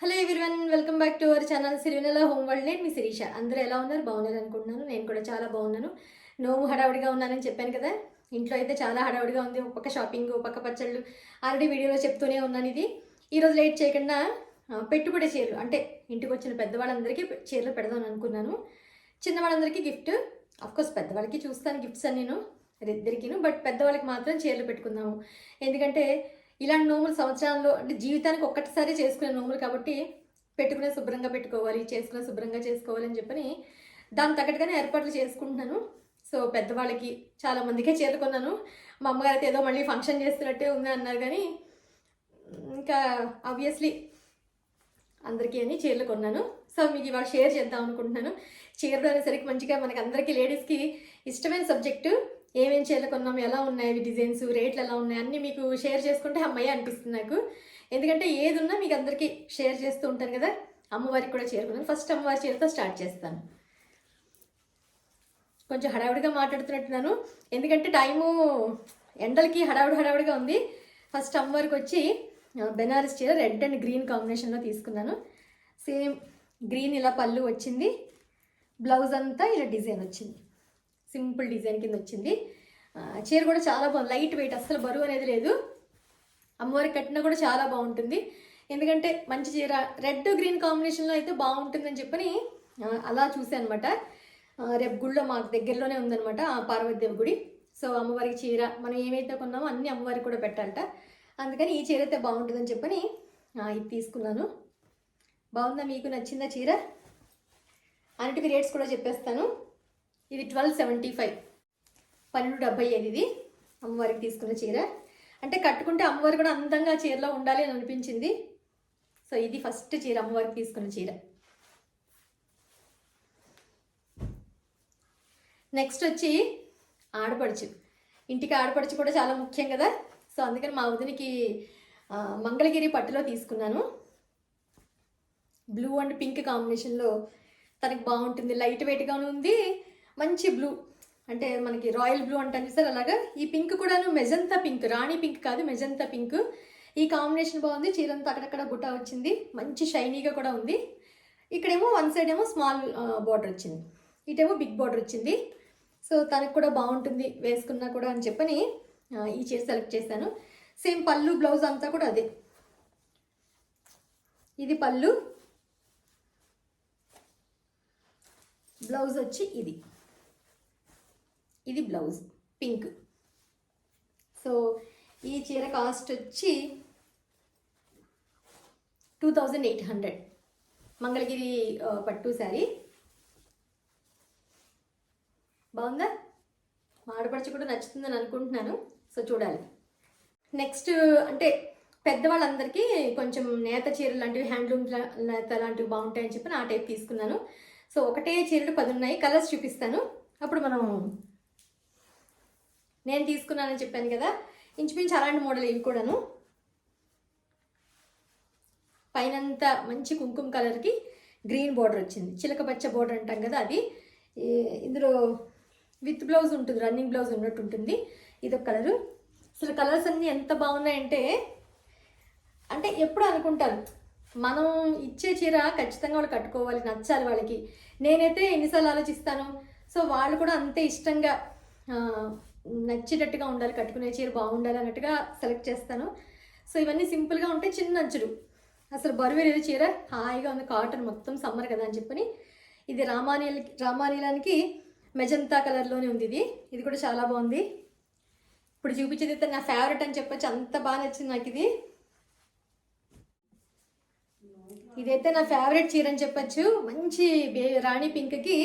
Hello everyone welcome back to our channel Sirivennela home world నేను మీ శిరీష. అందరూ ఎలా ఉన్నారు? బాగున్నారు అనుకుంటున్నాను. నేను కూడా చాలా బాగున్నాను. నోము హడావుడిగా ఉన్నానని చెప్పాను కదా? ఇంట్లో అయితే చాలా హడావుడిగా ఉంది. ఒక పక్క షాపింగ్ ఒక పక్క పచ్చళ్ళు. ఆల్రెడీ వీడియోలో చెప్తూనే ఉన్నాను ఇది. ఈరోజు లేట్ చేయకుండా పెట్టుబడి చీరలు అంటే ఇంటికి వచ్చిన పెద్దవాళ్ళందరికీ చీరలు పెడదాం అనుకున్నాను. చిన్నవాళ్ళందరికీ గిఫ్ట్ అఫ్కోర్స్ పెద్దవాళ్ళకి చూస్తాను గిఫ్ట్స్ అని నేను ఇద్దరికిను బట్ పెద్దవాళ్ళకి మాత్రం చీరలు పెట్టుకుందాము. ఎందుకంటే ఇలాంటి నోములు సంవత్సరంలో అంటే జీవితానికి ఒక్కటిసారి చేసుకునే నోములు కాబట్టి పెట్టుకునే శుభ్రంగా పెట్టుకోవాలి చేసుకునే శుభ్రంగా చేసుకోవాలి అని చెప్పని దాని తగ్గట్టుగానే ఏర్పాట్లు చేసుకుంటున్నాను. సో పెద్దవాళ్ళకి చాలామందికే చేరుకున్నాను మా అమ్మగారు అయితే ఏదో మళ్ళీ ఫంక్షన్ చేస్తున్నట్టే ఉంది అన్నారు కానీ ఇంకా ఆబ్వియస్లీ అందరికీ అని చీరలు కొన్నాను. సో మీకు ఇవాళ షేర్ చేద్దాం అనుకుంటున్నాను. చీరలు అనేసరికి మంచిగా మనకి అందరికీ లేడీస్కి ఇష్టమైన సబ్జెక్టు ఏమేమి చీరలు కొన్నాం ఎలా ఉన్నాయి అవి డిజైన్స్ రేట్లు ఎలా ఉన్నాయి అన్నీ మీకు షేర్ చేసుకుంటే అమ్మాయి అనిపిస్తుంది నాకు. ఎందుకంటే ఏది ఉన్నా మీకు అందరికీ షేర్ చేస్తూ ఉంటాను కదా అమ్మవారికి కూడా చేరుకున్నాను. ఫస్ట్ అమ్మవారి చీరతో స్టార్ట్ చేస్తాను. కొంచెం హడావుడిగా మాట్లాడుతున్నట్టున్నాను. ఎందుకంటే టైము ఎండలకి హడావుడి హడావుడిగా ఉంది. ఫస్ట్ అమ్మవారికి వచ్చి బెనారస్ చీర రెడ్ అండ్ గ్రీన్ కాంబినేషన్లో తీసుకున్నాను. సేమ్ గ్రీన్ ఇలా పళ్ళు వచ్చింది. బ్లౌజ్ అంతా ఇలా డిజైన్ వచ్చింది. సింపుల్ డిజైన్ కింద వచ్చింది. చీర కూడా చాలా బాగుంది లైట్ వెయిట్ అస్సలు బరువు అనేది లేదు. అమ్మవారికి కట్టినా కూడా చాలా బాగుంటుంది. ఎందుకంటే మంచి చీర రెడ్ గ్రీన్ కాంబినేషన్లో అయితే బాగుంటుందని చెప్పని అలా చూసాను అనమాట రేపు గుళ్ళో మాకు దగ్గరలోనే ఉందనమాట పార్వతీదేవి గుడి. సో అమ్మవారికి చీర మనం ఏమైతే కొన్నామో అన్ని అమ్మవారికి కూడా పెట్టాలట. అందుకని ఈ చీర అయితే బాగుంటుందని చెప్పని ఇది తీసుకున్నాను. బాగుందా మీకు? నచ్చిందా చీర? అన్నిటికీ రేట్స్ కూడా చెప్పేస్తాను. ఇది ట్వెల్వ్ సెవెంటీ ఫైవ్. పన్నెండు డెబ్బై ఐదు ఇది అమ్మవారికి తీసుకున్న చీర. అంటే కట్టుకుంటే అమ్మవారు కూడా అందంగా చీరలో ఉండాలి అని అనిపించింది. సో ఇది ఫస్ట్ చీర అమ్మవారికి తీసుకున్న చీర. నెక్స్ట్ వచ్చి ఆడపడుచు. ఇంటికి ఆడపడుచు కూడా చాలా ముఖ్యం కదా. సో అందుకని మా వదినికి మంగళగిరి పట్టులో తీసుకున్నాను. బ్లూ అండ్ పింక్ కాంబినేషన్లో తనకి బాగుంటుంది. లైట్ వెయిట్గాను ఉంది. మంచి బ్లూ. అంటే మనకి రాయల్ బ్లూ అంటాను సార్ అలాగా? ఈ పింక్ కూడాను మెజంతా పింక్ రాణి పింక్ కాదు మెజంతా పింక్. ఈ కాంబినేషన్ బాగుంది. చీరంతా అక్కడక్కడ బుట్ట వచ్చింది. మంచి షైనీగా కూడా ఉంది. ఇక్కడేమో వన్ సైడ్ ఏమో స్మాల్ బార్డర్ వచ్చింది. ఇటేమో బిగ్ బార్డర్ వచ్చింది. సో తనకు కూడా బాగుంటుంది వేసుకున్నా కూడా అని చెప్పని ఈ చీర సెలెక్ట్ చేశాను. సేమ్ పళ్ళు బ్లౌజ్ అంతా కూడా అదే. ఇది పళ్ళు. బ్లౌజ్ వచ్చి ఇది. ఇది బ్లౌజ్ పింక్. సో ఈ చీర కాస్ట్ వచ్చి two thousand eight hundred. Mangalagiri పట్టు శారీ. బాగుందా? మా కూడా నచ్చుతుందని అనుకుంటున్నాను. సో చూడాలి. నెక్స్ట్ అంటే పెద్దవాళ్ళందరికీ కొంచెం నేత చీరలు లాంటివి హ్యాండ్లూమ్ నేత లాంటివి బాగుంటాయని చెప్పి నా టైప్ తీసుకున్నాను. సో ఒకటే చీరలు పది ఉన్నాయి కలర్స్ చూపిస్తాను. అప్పుడు మనం నేను తీసుకున్నానని చెప్పాను కదా. ఇంచుమించు అలాంటి మోడల్ ఇవి కూడాను. పైనంత మంచి కుంకుమ కలర్కి గ్రీన్ బోర్డర్ వచ్చింది. చిలక పచ్చ బోర్డర్ అంటాం కదా అది. ఇందులో విత్ బ్లౌజ్ ఉంటుంది రన్నింగ్ బ్లౌజ్ ఉన్నట్టు ఉంటుంది. ఇదొక కలరు అసలు కలర్స్ అన్నీ ఎంత బాగున్నాయంటే అంటే ఎప్పుడు అనుకుంటాను మనం ఇచ్చే చీర ఖచ్చితంగా వాళ్ళు కట్టుకోవాలి నచ్చాలి వాళ్ళకి. నేనైతే ఎన్నిసార్లు ఆలోచిస్తాను. సో వాళ్ళు కూడా అంతే ఇష్టంగా నచ్చేటట్టుగా ఉండాలి కట్టుకునే చీర బాగుండాలి అన్నట్టుగా సెలెక్ట్ చేస్తాను. సో ఇవన్నీ సింపుల్గా ఉంటే చిన్న అంచులు అసలు బరువు లేదు చీర హాయిగా ఉంది కాటన్ మొత్తం సమ్మర్ కదా అని చెప్పని. ఇది రామానీల రామానీలానికి మెజంతా కలర్లోనే ఉంది ఇది. ఇది కూడా చాలా బాగుంది. ఇప్పుడు చూపించేది అయితే నా ఫేవరెట్ అని చెప్పొచ్చు అంత బాగా నచ్చింది నాకు ఇది. ఇదైతే నా ఫేవరెట్ చీర అని చెప్పొచ్చు. మంచి బే రాణి పింక్కి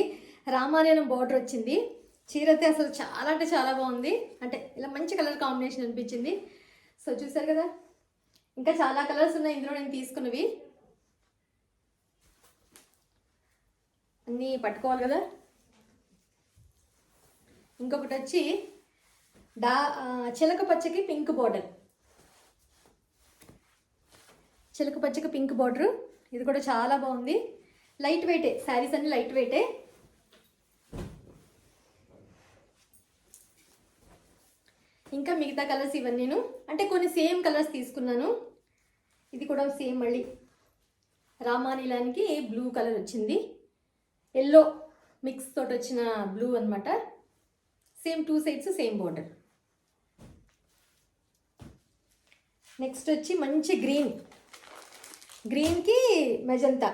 రామాలయం బార్డర్ వచ్చింది. చీర అయితే అసలు చాలా అంటే చాలా బాగుంది. అంటే ఇలా మంచి కలర్ కాంబినేషన్ అనిపించింది. సో చూసారు కదా? ఇంకా చాలా కలర్స్ ఉన్నాయి ఇందులో నేను తీసుకున్నవి. అన్నీ పట్టుకోవాలి కదా? ఇంకొకటి వచ్చి డా చిలక పచ్చకి పింక్ బార్డర్. చిలక పచ్చకి పింక్ బార్డరు. ఇది కూడా చాలా బాగుంది. లైట్ వెయిటే శారీస్ అన్ని లైట్ వెయిటే ఇంకా మిగతా కలర్స్ ఇవన్నీ నేను. అంటే కొన్ని సేమ్ కలర్స్ తీసుకున్నాను. ఇది కూడా సేమ్ మళ్ళీ. రామానీలానికి బ్లూ కలర్ వచ్చింది. ఎల్లో మిక్స్ తోటి వచ్చిన బ్లూ అనమాట same two sides same border. Next వచ్చి మంచి గ్రీన్. గ్రీన్కి మెజంతా.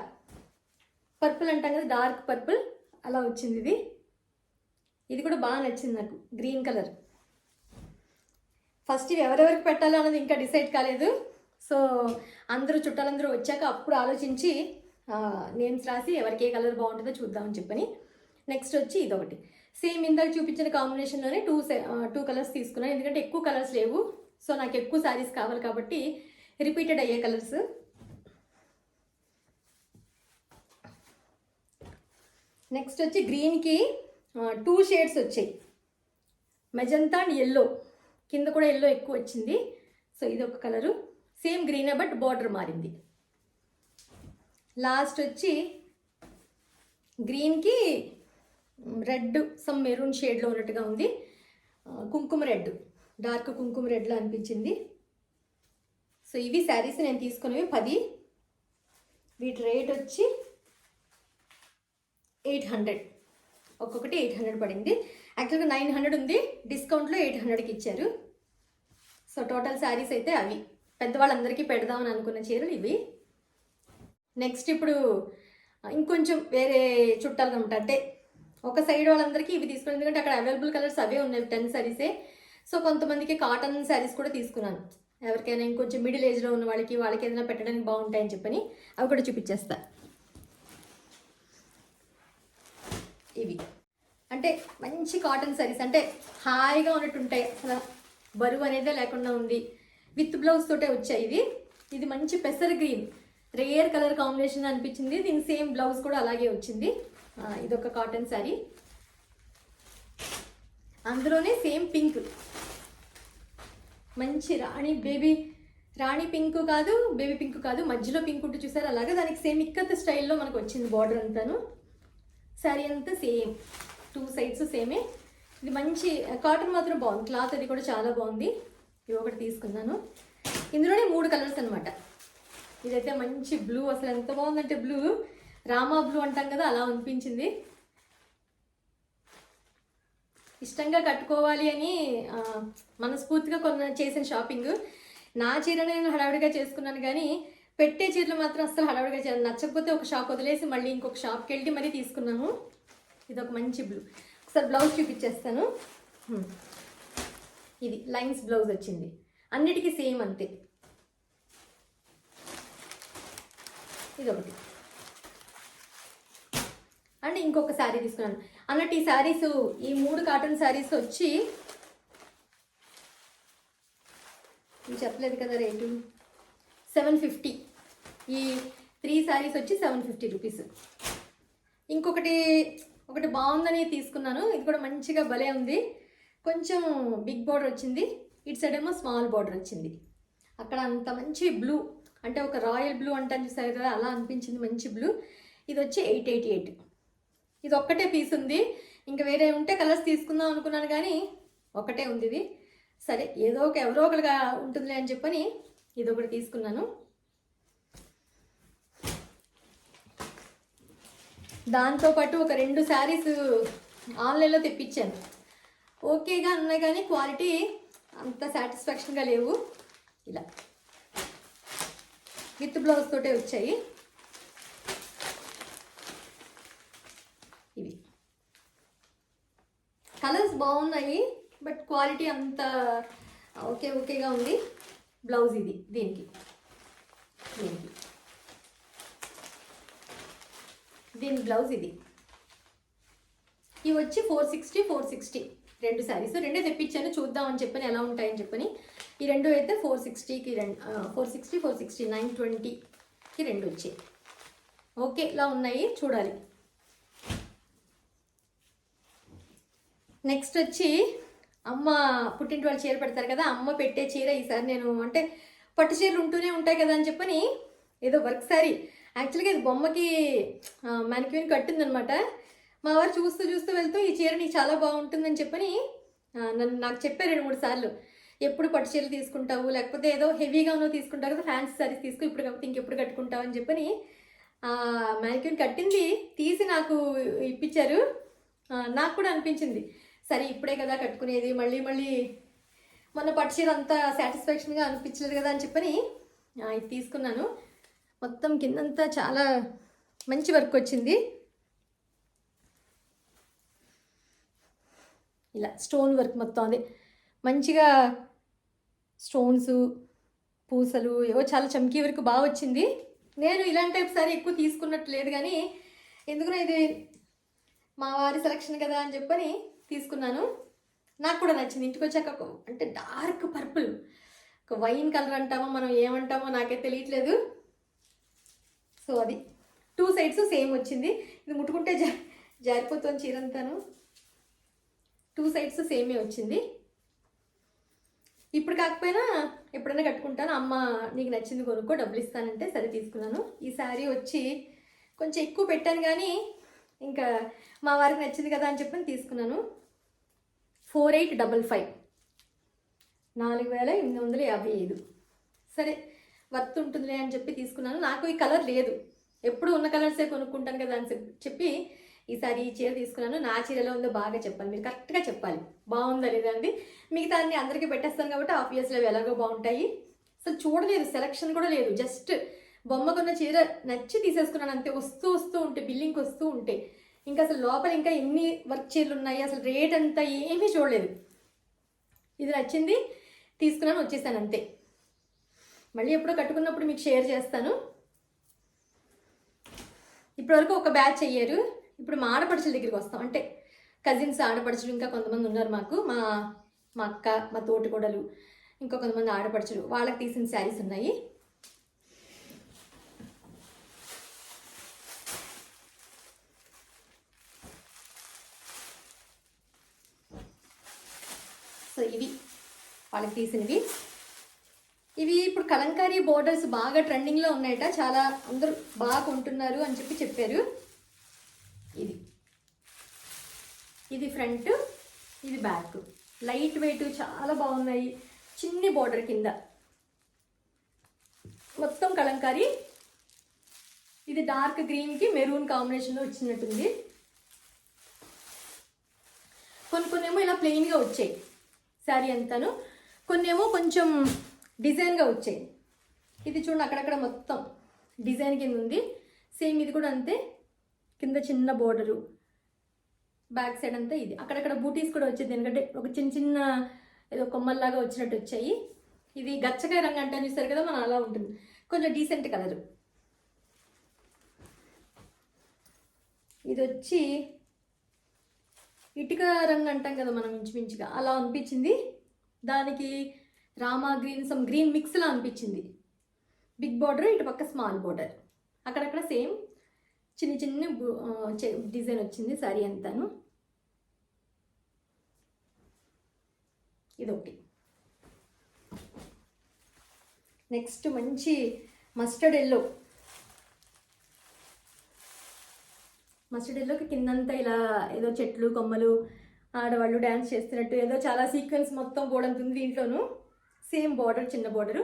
పర్పుల్ అంటాం కదా డార్క్ పర్పుల్. అలా వచ్చింది ఇది. ఇది కూడా బాగా నచ్చింది నాకు గ్రీన్ కలర్. ఫస్ట్ ఇవి ఎవరెవరికి పెట్టాలో అన్నది ఇంకా డిసైడ్ కాలేదు. సో అందరూ చుట్టాలందరూ వచ్చాక అప్పుడు ఆలోచించి నేమ్స్ రాసి ఎవరికి ఏ కలర్ బాగుంటుందో చూద్దామని చెప్పని నెక్స్ట్ వచ్చి ఇదొకటి. సేమ్ ఇందాక చూపించిన కాంబినేషన్లోనే టూ టూ కలర్స్ తీసుకున్నాను. ఎందుకంటే ఎక్కువ కలర్స్ లేవు. సో నాకు ఎక్కువ శారీస్ కావాలి కాబట్టి రిపీటెడ్ అయ్యే కలర్స్. నెక్స్ట్ వచ్చి గ్రీన్కి టూ షేడ్స్ వచ్చాయి. Magenta and yellow. కింద కూడా ఎల్లో ఎక్కువ వచ్చింది. సో ఇది ఒక కలరు సేమ్ గ్రీనే బట్ బార్డర్ మారింది. లాస్ట్ వచ్చి గ్రీన్కి రెడ్ సమ్ మెరూన్ షేడ్లో ఉన్నట్టుగా ఉంది. కుంకుమ రెడ్ డార్క్ కుంకుమ రెడ్లో అనిపించింది. సో ఇవి శారీస్ నేను తీసుకున్నవి పది. వీటి రేట్ వచ్చి ఎయిట్ హండ్రెడ్ ఒక్కొక్కటి ఎయిట్ హండ్రెడ్ పడింది. యాక్చువల్గా నైన్ హండ్రెడ్ ఉంది. డిస్కౌంట్లో ఎయిట్ హండ్రెడ్కి ఇచ్చారు. సో టోటల్ శారీస్ అయితే అవి. పెద్దవాళ్ళందరికీ పెడదామని అనుకున్న చీరలు ఇవి. నెక్స్ట్ ఇప్పుడు ఇంకొంచెం వేరే చుట్టాలు అనమాట. అంటే ఒక సైడ్ వాళ్ళందరికీ ఇవి తీసుకున్నాను ఎందుకంటే అక్కడ అవైలబుల్ కలర్స్ అవే ఉన్నాయి. టెన్ శారీసే సో కొంతమందికి కాటన్ శారీస్ కూడా తీసుకున్నాను. ఎవరికైనా ఇంకొంచెం మిడిల్ ఏజ్లో ఉన్న వాళ్ళకి వాళ్ళకి ఏదైనా పెట్టడానికి బాగుంటాయని చెప్పని అవి కూడా చూపించేస్తాను ఇవి. అంటే మంచి కాటన్ శారీస్ అంటే హాయిగా ఉన్నట్టు ఉంటాయి అసలు బరువు అనేదే లేకుండా ఉంది. విత్ బ్లౌజ్ తోటే వచ్చాయి ఇది ఇది మంచి పెసర్ గ్రీన్. రేర్ కలర్ కాంబినేషన్ అనిపించింది. దీని సేమ్ బ్లౌజ్ కూడా అలాగే వచ్చింది. ఇదొక కాటన్ శారీ అందులోనే సేమ్ పింక్. మంచి రాణి బేబీ రాణి పింక్ కాదు బేబీ పింక్ కాదు. మధ్యలో పింక్ ఉంటే చూసారు? అలాగే దానికి సేమ్ ఇక్కత్ స్టైల్లో మనకు వచ్చింది బార్డర్ అంతాను. శారీ అంతా సేమ్. టూ సైడ్స్ సేమే. ఇది మంచి కాటన్ మాత్రం బాగుంది. క్లాత్ అది కూడా చాలా బాగుంది. ఇవి ఒకటి తీసుకున్నాను. ఇందులోనే మూడు కలర్స్ అనమాట ఇదైతే మంచి బ్లూ అసలు ఎంత బాగుందంటే బ్లూ రామా బ్లూ అంటాం కదా అలా అనిపించింది. ఇష్టంగా కట్టుకోవాలి అని మనస్ఫూర్తిగా కొన్న చేసిన షాపింగ్ నా చీర నేను హడావిడిగా చేసుకున్నాను కానీ పెట్టే చీరలు మాత్రం అస్సలు హడావిడిగా చేయాలి నచ్చకపోతే ఒక షాప్ వదిలేసి మళ్ళీ ఇంకొక షాప్కి వెళ్ళి మరీ తీసుకున్నాను. ఇది ఒక మంచి బ్లూ. ఒకసారి బ్లౌజ్ చూపించేస్తాను. ఇది లైన్స్ బ్లౌజ్ వచ్చింది. అన్నిటికీ సేమ్ అంతే. ఇది ఒకటి అండ్ ఇంకొక శారీ తీసుకున్నాను. అన్నట్టు ఈ శారీస్ ఈ మూడు కాటన్ శారీస్ వచ్చి చెప్పలేదు కదా రేటు? Seven fifty. ఈ త్రీ శారీస్ వచ్చి సెవెన్ ఫిఫ్టీ రూపీస్. ఇంకొకటి ఒకటి బాగుందని తీసుకున్నాను. ఇది కూడా మంచిగా భలే ఉంది. కొంచెం బిగ్ బార్డర్ వచ్చింది. ఇటు సైడ్ ఏమో స్మాల్ బార్డర్ వచ్చింది. అక్కడ అంత మంచి బ్లూ అంటే ఒక రాయల్ బ్లూ అంటే చూసారు కదా అలా అనిపించింది మంచి బ్లూ. ఇది వచ్చి ఎయిట్ ఎయిటీ ఎయిట్. ఇది ఒక్కటే పీస్ ఉంది. ఇంకా వేరే ఉంటే కలర్స్ తీసుకుందాం అనుకున్నాను కానీ ఒకటే ఉంది ఇది. సరే ఏదో ఒక ఎవరో ఒకరిగా ఉంటుందిలే అని చెప్పని ఇది ఒకటి తీసుకున్నాను. దాంతోపాటు ఒక రెండు శారీస్ ఆన్లైన్లో తెప్పించాను. ఓకేగా ఉన్నాయి కానీ క్వాలిటీ అంత సాటిస్ఫాక్షన్గా లేవు. ఇలా. విత్ బ్లౌజ్ తోటే వచ్చాయి. ఇవి. కలర్స్ బాగున్నాయి బట్ క్వాలిటీ అంత ఓకే ఓకేగా ఉంది. బ్లౌజ్ ఇది దీనికి. దీనికి. దీని బ్లౌజ్ ఇది. ఇవి వచ్చి ఫోర్ సిక్స్టీ ఫోర్ సిక్స్టీ రెండు శారీస్ రెండే తెప్పించాను చూద్దామని చెప్పని ఎలా ఉంటాయని చెప్పని. ఈ రెండు అయితే ఫోర్ సిక్స్టీకి రెండు four sixty four sixty nine ట్వంటీకి రెండు వచ్చాయి. ఓకే ఇలా ఉన్నాయి చూడాలి. నెక్స్ట్ వచ్చి అమ్మ పుట్టింటి వాళ్ళు చీర పెడతారు కదా అమ్మ పెట్టే చీర ఈసారి నేను అంటే పట్టు చీరలు ఉంటూనే ఉంటాయి కదా అని చెప్పని ఏదో వర్క్ సారీ యాక్చువల్గా ఇది బొమ్మకి మ్యానిక్యూన్ కట్టిందనమాట. మా వారు చూస్తూ చూస్తూ వెళ్తూ ఈ చీర నీకు చాలా బాగుంటుందని చెప్పని నన్ను నాకు చెప్పారు రెండు మూడు సార్లు. ఎప్పుడు పట్టు చీరలు తీసుకుంటావు? లేకపోతే ఏదో హెవీగా ఉన్నో తీసుకుంటావు కదా ఫ్యాన్సీ సారీస్ తీసుకో ఇప్పుడు కాకపోతే ఇంకెప్పుడు కట్టుకుంటావు? అని చెప్పని మ్యానిక్యూర్ కట్టింది తీసి నాకు ఇప్పించారు. నాకు కూడా అనిపించింది. సరే ఇప్పుడే కదా కట్టుకునేది మళ్ళీ మళ్ళీ మొన్న పట్టు చీర అంత సాటిస్ఫాక్షన్గా అనిపించలేదు కదా అని చెప్పని ఇది తీసుకున్నాను. మొత్తం కిందంతా చాలా మంచి వర్క్ వచ్చింది. ఇలా స్టోన్ వర్క్ మొత్తం అది. మంచిగా స్టోన్స్ పూసలు ఏవో చాలా చమ్కీ వరకు బాగా వచ్చింది. నేను ఇలాంటి టైప్ సారీ ఎక్కువ తీసుకున్నట్టు లేదు కానీ ఎందుకునో ఇది? మా వారి సెలక్షన్ కదా అని చెప్పని తీసుకున్నాను. నాకు కూడా నచ్చింది. ఇంటికి వచ్చాక అంటే డార్క్ పర్పుల్ ఒక వైన్ కలర్ అంటామో మనం ఏమంటామో నాకే తెలియట్లేదు. సో అది టూ సైడ్స్ సేమ్ వచ్చింది. ఇది ముట్టుకుంటే జా జారిపోతుంది చీరంతాను. టూ సైడ్స్ సేమే వచ్చింది. ఇప్పుడు కాకపోయినా ఎప్పుడైనా కట్టుకుంటాను. అమ్మ నీకు నచ్చింది కొనుక్కో డబ్బులు ఇస్తానంటే సరే తీసుకున్నాను. ఈ శారీ వచ్చి కొంచెం ఎక్కువ పెట్టాను కానీ ఇంకా మా వారికి నచ్చింది కదా అని చెప్పి తీసుకున్నాను. Four eight double five. నాలుగు వేల ఎనిమిది వందల యాభై ఐదు. సరే వర్త్ ఉంటుందిలే అని చెప్పి తీసుకున్నాను. నాకు ఈ కలర్ లేదు. ఎప్పుడు ఉన్న కలర్సే కొనుక్కుంటాను కదా అని చెప్పి ఈసారి ఈ చీర తీసుకున్నాను. నా చీరలో ఉందో బాగా చెప్పాలి. మీరు కరెక్ట్గా చెప్పాలి. బాగుందా లేదండి అండి? మిగతా అన్ని అందరికీ పెట్టేస్తాను కాబట్టి ఆబ్వియస్లీ అవి ఎలాగో బాగుంటాయి. అసలు చూడలేదు. సెలక్షన్ కూడా లేదు. జస్ట్ బొమ్మకున్న చీర నచ్చి తీసేసుకున్నాను అంతే. వస్తూ వస్తూ ఉంటే బిల్లింగ్కి వస్తూ ఉంటే. ఇంకా అసలు లోపల ఇంకా ఎన్ని వర్క్ చీరలు ఉన్నాయి? అసలు రేట్ అంతా ఏమీ చూడలేదు. ఇది నచ్చింది. తీసుకున్నాను వచ్చేసాను అంతే. మళ్ళీ ఎప్పుడో కట్టుకున్నప్పుడు మీకు షేర్ చేస్తాను. ఇప్పటివరకు ఒక బ్యాచ్ అయ్యారు. ఇప్పుడు మా ఆడపడుచుల దగ్గరికి వస్తాం. అంటే కజిన్స్ ఆడపడుచులు ఇంకా కొంతమంది ఉన్నారు మాకు. మా మా అక్క మా తోటికోడలు ఇంకా కొంతమంది ఆడపడుచులు. వాళ్ళకి తీసిన శారీస్ ఉన్నాయి. సో ఇవి. వాళ్ళకి తీసినవి. ఇవి ఇప్పుడు కలంకారీ బోర్డర్స్ బాగా ట్రెండింగ్లో ఉన్నాయట. చాలా అందరూ బాగా కొంటున్నారు అని చెప్పి చెప్పారు. ఇది. ఇది ఫ్రంట్ ఇది బ్యాక్. లైట్ వెయిట్ చాలా బాగున్నాయి. చిన్ని బోర్డర్ కింద. మొత్తం కలంకారీ. ఇది డార్క్ గ్రీన్కి మెరూన్ కాంబినేషన్లో వచ్చినట్టుంది. కొన్ని కొన్ని ఏమో ఇలా ప్లెయిన్గా వచ్చాయి. శారీ అంతాను. కొన్ని ఏమో కొంచెం డిజైన్గా వచ్చాయి. ఇది చూడండి అక్కడక్కడ మొత్తం డిజైన్ కింద ఉంది. సేమ్ ఇది కూడా అంతే. కింద చిన్న బోర్డరు. బ్యాక్ సైడ్ అంతా ఇది. అక్కడక్కడ బూటీస్ కూడా వచ్చేది ఎందుకంటే ఒక చిన్న చిన్న ఏదో కొమ్మల్లాగా వచ్చినట్టు వచ్చాయి. ఇది గచ్చకాయ రంగు అంటే చూస్తారు కదా మనం అలా ఉంటుంది. కొంచెం డీసెంట్ కలరు ఇది వచ్చి ఇటుక రంగు అంటాం కదా మనం ఇంచుమించుగా. అలా అనిపించింది. దానికి రామా గ్రీన్ సమ్ గ్రీన్ మిక్స్లా అనిపించింది. బిగ్ బార్డర్ ఇటు పక్క స్మాల్ బార్డర్ అక్కడక్కడ సేమ్ చిన్న చిన్న డిజైన్ వచ్చింది సారీ అంతాను. ఇది ఒకటి నెక్స్ట్ మంచి మస్టర్డ్ ఎల్లో మస్టర్డ్ ఎల్లోకి కిందంతా ఇలా ఏదో చెట్లు కొమ్మలు ఆడవాళ్ళు డ్యాన్స్ చేస్తున్నట్టు ఏదో చాలా సీక్వెన్స్ మొత్తం కూడా ఉంది దీంట్లోనూ. సేమ్ బార్డర్ చిన్న బార్డరు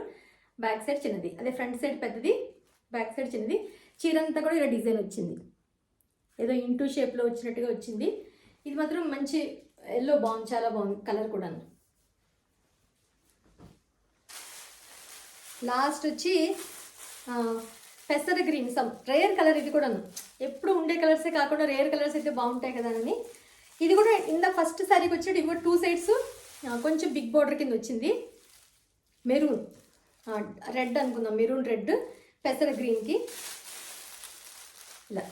బ్యాక్ సైడ్ చిన్నది. అదే ఫ్రంట్ సైడ్ పెద్దది బ్యాక్ సైడ్ చిన్నది. చీర అంతా కూడా ఇలా డిజైన్ వచ్చింది. ఏదో ఇంటూ షేప్లో వచ్చినట్టుగా వచ్చింది. ఇది మాత్రం మంచి ఎల్లో బాగుంది చాలా బాగుంది కలర్ కూడా లాస్ట్ వచ్చి పెసర గ్రీన్ సమ్ రేర్ కలర్ ఇది కూడాను. ఎప్పుడు ఉండే కలర్సే కాకుండా రేర్ కలర్స్ అయితే బాగుంటాయి కదా అని. ఇది కూడా ఇందా ఫస్ట్ శారీకి వచ్చేది ఇవి టూ సైడ్స్ కొంచెం బిగ్ బార్డర్ కింద వచ్చింది. మెరూన్ రెడ్ అనుకుందాం. మెరూన్ రెడ్ పెసర గ్రీన్కి. ఇలా.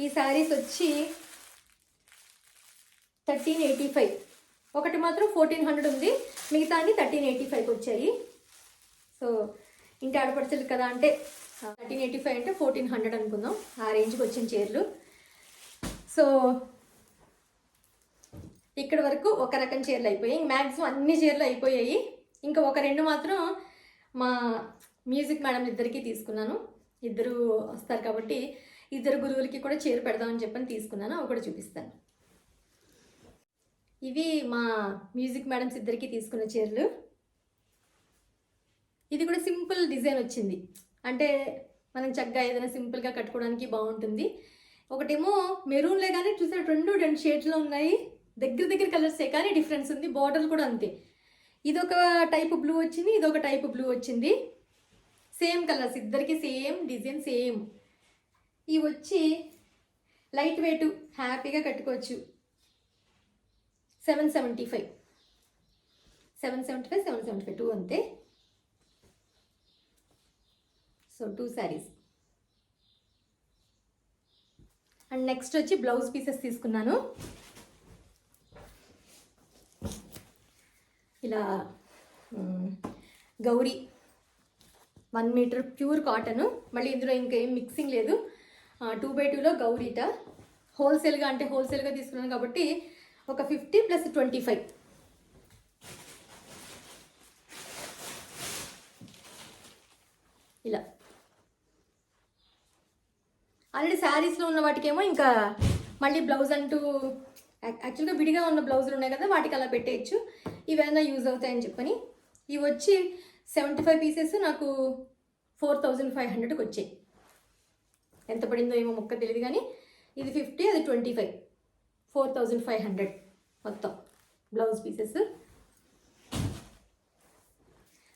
ఈ శారీస్ వచ్చి థర్టీన్ ఎయిటీ ఫైవ్. ఒకటి మాత్రం ఫోర్టీన్ హండ్రెడ్ ఉంది. మిగతా అన్ని థర్టీన్ ఎయిటీ ఫైవ్కి వచ్చాయి. సో ఇంకా ఆడపడుచులు కదా అంటే థర్టీన్ ఎయిటీ ఫైవ్ అంటే ఫోర్టీన్ హండ్రెడ్ అనుకుందాం. ఆ రేంజ్కి వచ్చిన చీరలు. సో ఇక్కడ వరకు ఒక రకం చీరలు అయిపోయాయి. మ్యాక్సిమం అన్ని చీరలు అయిపోయాయి. ఇంకా ఒక రెండు మాత్రం మా మ్యూజిక్ మేడం ఇద్దరికి తీసుకున్నాను. ఇద్దరు వస్తారు కాబట్టి ఇద్దరు గురువులకి కూడా చీర పెడదామని చెప్పని తీసుకున్నాను. అవి కూడా చూపిస్తాను. ఇవి మా మ్యూజిక్ మేడమ్స్ ఇద్దరికి తీసుకున్న చీరలు. ఇది కూడా సింపుల్ డిజైన్ వచ్చింది. అంటే మనం చక్కగా ఏదైనా సింపుల్గా కట్టుకోవడానికి బాగుంటుంది. ఒకటేమో మెరూన్లే కానీ చూసారు రెండు రెండు షేడ్స్లో ఉన్నాయి. దగ్గర దగ్గర కలర్సే కానీ డిఫరెన్స్ ఉంది. బార్డర్ కూడా అంతే. ఇదొక టైప్ బ్లూ వచ్చింది ఇదొక టైప్ బ్లూ వచ్చింది. సేమ్ కలర్స్ ఇద్దరికి సేమ్ డిజైన్ సేమ్. ఇవి వచ్చి లైట్ వెయిట్ హ్యాపీగా కట్టుకోవచ్చు. Seven seventy five. Seven seventy five seven seventy five two అంతే. So two sarees. And next వచ్చి బ్లౌజ్ పీసెస్ తీసుకున్నాను. ఇలా Gauri. One metre pure cotton. మళ్ళీ ఇందులో ఇంకేం మిక్సింగ్ లేదు. టూ బై టూలో గౌరీట. హోల్సేల్గా అంటే హోల్సేల్గా తీసుకున్నాను కాబట్టి ఒక ఫిఫ్టీ ప్లస్ ట్వంటీ ఫైవ్ ఇలా ఆల్రెడీ శారీస్లో ఉన్న వాటికేమో ఇంకా మళ్ళీ బ్లౌజ్ అంటూ యాక్చువల్గా విడిగా ఉన్న బ్లౌజులు ఉన్నాయి కదా వాటికి అలా పెట్టేయచ్చు. ఇవైనా యూజ్ అవుతాయని చెప్పని. ఇవి వచ్చి సెవెంటీ ఫైవ్ పీసెస్ నాకు ఫోర్ థౌజండ్ ఫైవ్ హండ్రెడ్కి వచ్చాయి ఎంత పడిందో ఏమో మొక్క తెలియదు కానీ ఇది ఫిఫ్టీ అది twenty five four thousand five hundred మొత్తం బ్లౌజ్ పీసెస్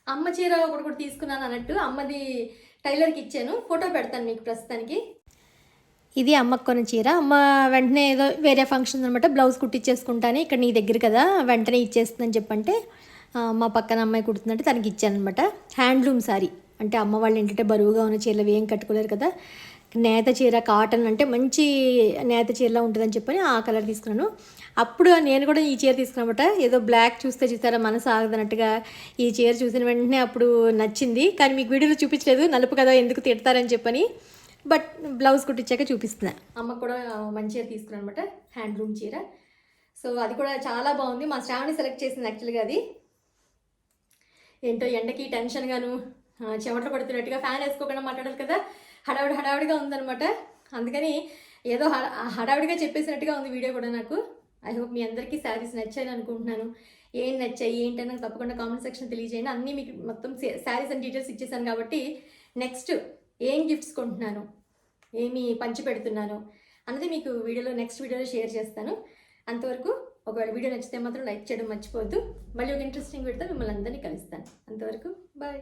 అమ్మ చీర ఒకటి కూడా తీసుకున్నాను అన్నట్టు అమ్మది టైలర్కి ఇచ్చాను. ఫోటో పెడతాను మీకు ప్రస్తుతానికి. ఇది అమ్మకు కొన్న చీర. అమ్మ వెంటనే ఏదో వేరే ఫంక్షన్ అనమాట బ్లౌజ్ కుట్టించేసుకుంటాను ఇక్కడ నీ దగ్గర కదా వెంటనే ఇచ్చేస్తుందని చెప్పంటే మా పక్కన అమ్మాయి కుడుతుందంటే తనకి ఇచ్చాను అనమాట హ్యాండ్లూమ్ సారీ అంటే అమ్మ వాళ్ళు ఏంటంటే బరువుగా ఉన్న చీరలు ఏం కట్టుకోలేరు కదా. నేత చీర కాటన్ అంటే మంచి నేత చీరలా ఉంటుందని చెప్పని ఆ కలర్ తీసుకున్నాను. అప్పుడు నేను కూడా ఈ చీర తీసుకున్నమాట. ఏదో బ్లాక్ చూస్తే చూసారా మనసు ఆగదన్నట్టుగా ఈ చీర చూసిన వెంటనే అప్పుడు నచ్చింది. కానీ మీకు వీడియోలో చూపించలేదు నలుపు కదా ఎందుకు తిడతారని చెప్పని బట్ బ్లౌజ్ కుట్టించాక చూపిస్తున్నా. అమ్మ కూడా మంచిగా తీసుకున్నాను అనమాట హ్యాండ్లూమ్ చీర. సో అది కూడా చాలా బాగుంది. మా శ్రావణి సెలెక్ట్ చేసింది యాక్చువల్గా అది. ఏంటో ఎండకి టెన్షన్ గాను చెమటలు పడుతున్నట్టుగా ఫ్యాన్ వేసుకోకుండా మాట్లాడాలి కదా. హడావిడి హడావిడిగా ఉందనమాట అందుకని ఏదో హడావిడిగా చెప్పేసినట్టుగా ఉంది వీడియో కూడా నాకు. ఐ హోప్ మీ అందరికీ శారీస్ నచ్చాయని అనుకుంటున్నాను. ఏం నచ్చాయి ఏంటని నాకు తప్పకుండా కామెంట్ సెక్షన్ తెలియజేయండి. అన్నీ మీకు మొత్తం శారీస్ అండ్ డీటెయిల్స్ ఇచ్చేసాను కాబట్టి నెక్స్ట్ ఏం గిఫ్ట్స్ కొంటున్నాను? ఏమి పంచి పెడుతున్నాను అన్నది మీకు వీడియోలో నెక్స్ట్ వీడియోలో షేర్ చేస్తాను. అంతవరకు ఒకవేళ వీడియో నచ్చితే మాత్రం లైక్ చేయడం మర్చిపోవద్దు. మళ్ళీ ఒక ఇంట్రెస్టింగ్ వీడియోతో మిమ్మల్ని అందరినీ కలుస్తాను. అంతవరకు బాయ్